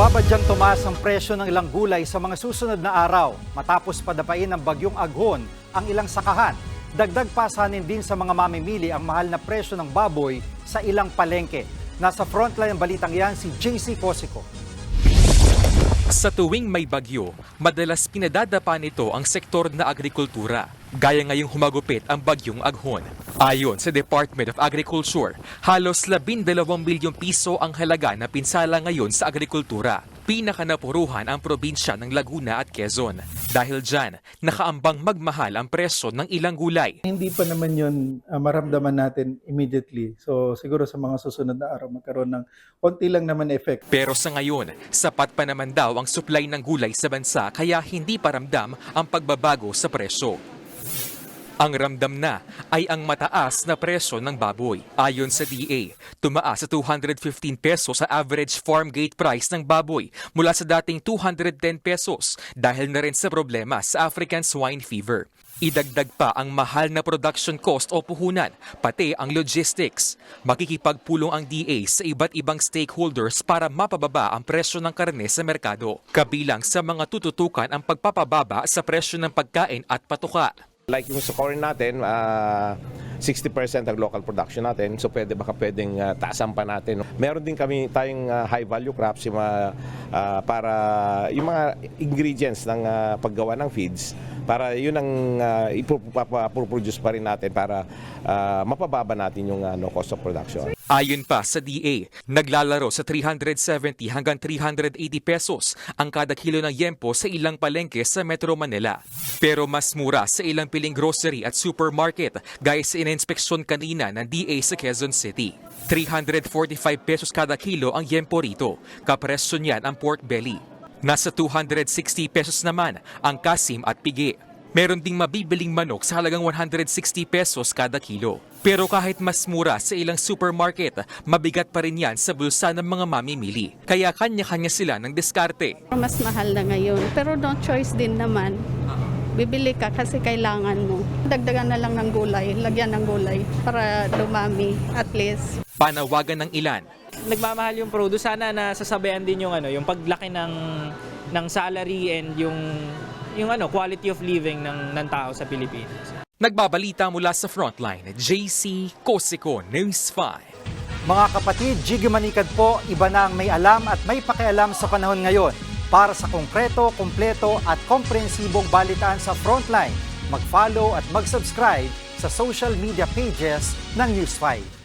Mababadyang tumaas ang presyo ng ilang gulay sa mga susunod na araw matapos padapain ng bagyong aghon ang ilang sakahan. Dagdag pasanin din sa mga mamimili ang mahal na presyo ng baboy sa ilang palengke. Nasa frontline ng balitang yan si JC Cosico. Sa tuwing may bagyo, madalas pinadadapa nito ang sektor na agrikultura. Gaya ngayong humagupit ang bagyong aghon. Ayon sa Department of Agriculture, halos 12 bilyong piso ang halaga na pinsala ngayon sa agrikultura. Pinakanapuruhan ang probinsya ng Laguna at Quezon. Dahil dyan, nakaambang magmahal ang presyo ng ilang gulay. Hindi pa naman yun ah, maramdaman natin immediately. So siguro sa mga susunod na araw magkaroon ng konti lang naman effect. Pero sa ngayon, sapat pa naman daw ang supply ng gulay sa bansa kaya hindi paramdam ang pagbabago sa presyo. Ang ramdam na ay ang mataas na presyo ng baboy. Ayon sa DA, tumaas sa 215 pesos sa average farm gate price ng baboy mula sa dating 210 pesos dahil na rin sa problema sa African swine fever. Idagdag pa ang mahal na production cost o puhunan, pati ang logistics. Makikipagpulong ang DA sa iba't ibang stakeholders para mapababa ang presyo ng karne sa merkado. Kabilang sa mga tututukan ang pagpapababa sa presyo ng pagkain at patuka. Like yung sa corn natin, ah, 60% ang local production natin. So pwede baka pwedeng ah, taasan pa natin. Meron din kami tayong ah, high value crops yung mga, ah, para yung mga ingredients ng ah, paggawa ng feeds para yun ang uh, ipoproduce pa rin natin para ah, mapababa natin yung ano, cost of production. Ayon pa sa DA, naglalaro sa 370 hanggang 380 pesos ang kada kilo ng yempo sa ilang palengke sa Metro Manila. Pero mas mura sa ilang piling grocery at supermarket gaya sa inspeksyon kanina ng DA sa Quezon City. 345 pesos kada kilo ang yempo rito, kapresyo niyan ang pork belly. Nasa 260 pesos naman ang kasim at pigi. Meron ding mabibiling manok sa halagang 160 pesos kada kilo. Pero kahit mas mura sa ilang supermarket, mabigat pa rin yan sa bulsa ng mga mamimili. Kaya kanya-kanya sila ng diskarte. Mas mahal na ngayon. Pero no choice din naman. Bibili ka kasi kailangan mo. Dagdagan na lang ng gulay, lagyan ng gulay para dumami at least. Panawagan ng ilan, nagmamahal yung produce, sana na sasabayan din yung ano, yung paglaki ng ng salary and yung yung ano, quality of living ng ng tao sa Pilipinas. nagbabalita mula sa frontline, JC Cosico News 5. Mga kapatid, Jiggy Manikad po, iba na ang may alam at may pakialam sa panahon ngayon. Para sa konkreto, kumpleto at komprehensibong balitaan sa Frontline, mag-follow at mag-subscribe sa social media pages ng News 5.